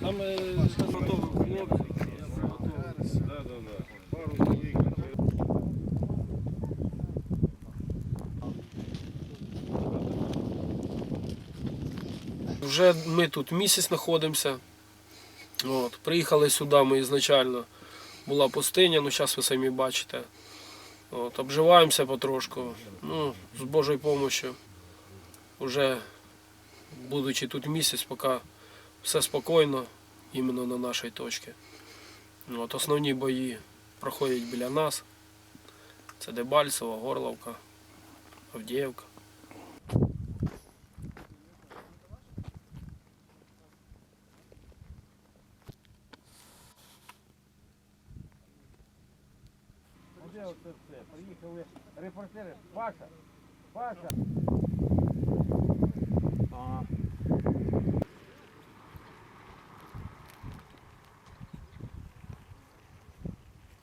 Там е. Да, да, да. Пару чоловік. Вже ми тут місяць знаходимося. От, приїхали сюди ми ізначально. Була пустиня, ну зараз ви самі бачите. От, обживаємося потрошку. Ну, з Божою допомогою. Вже будучи тут місяць, поки все спокійно, іменно на нашій точці. От, основні бої проходять біля нас. Це Дебальцево, Горловка, Авдіївка. Приїхали репортери. Паша, Паша.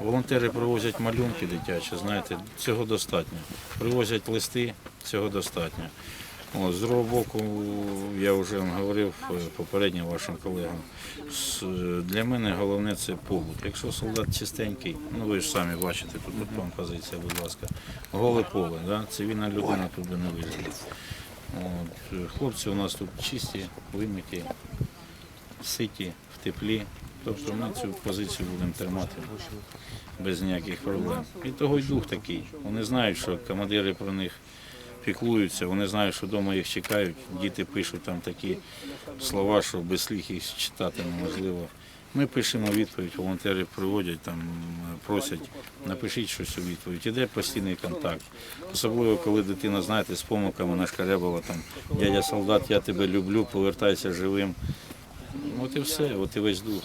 Волонтери привозять малюнки дитячі, знаєте, цього достатньо. Привозять листи, цього достатньо. От, з другого боку, я вже говорив е, попередньо вашим колегам. Для мене головне це побут. Якщо солдат чистенький, ну ви ж самі бачите, тут от вам позиція, будь ласка, голе поле, да? цивільна людина тут би не. От, е, хлопці у нас тут чисті, вимиті, ситі, в теплі. Тобто ми цю позицію будемо тримати без ніяких проблем. І того й дух такий. Вони знають, що командири про них піклуються, вони знають, що вдома їх чекають. Діти пишуть там такі слова, що без слів їх читати неможливо. Ми пишемо відповідь, волонтери приводять, там, просять, напишіть щось у відповідь. Іде постійний контакт. Особливо, коли дитина, знаєте, з помилками нашкарябала там дядя солдат, я тебе люблю, повертайся живим. От і все, от і весь дух.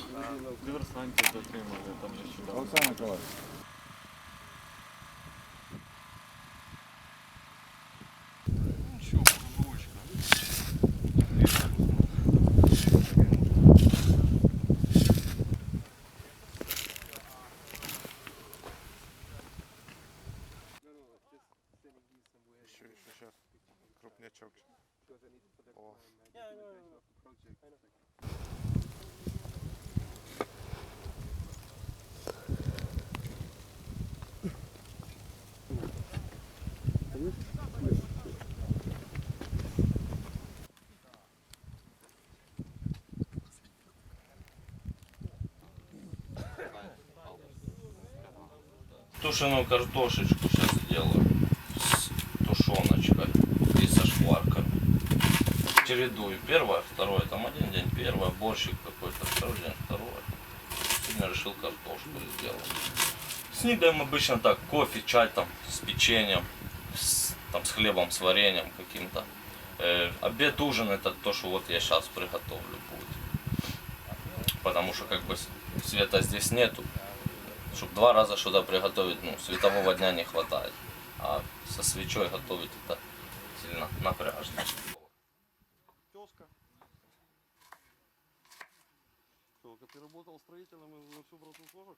Диверсантів затримали там нещодавно. Олександр Миколаївич. Крупнячок. О. Тушеную картошечку сейчас сделаю с тушеночкой и со шкварками. Чередую. Первое, второе, там один день первое, борщик какой-то, второй день второе. Сегодня решил картошку сделать. Снедаем обычно так, кофе, чай там с печеньем, с, там с хлебом, с вареньем каким-то. Э, обед, ужин это то, что вот я сейчас приготовлю будет. Потому что как бы с- света здесь нету чтобы два раза что-то приготовить, ну, светового дня не хватает. А со свечой готовить это сильно напряжно. Тезка. А ты работал строителем на всю брату 40?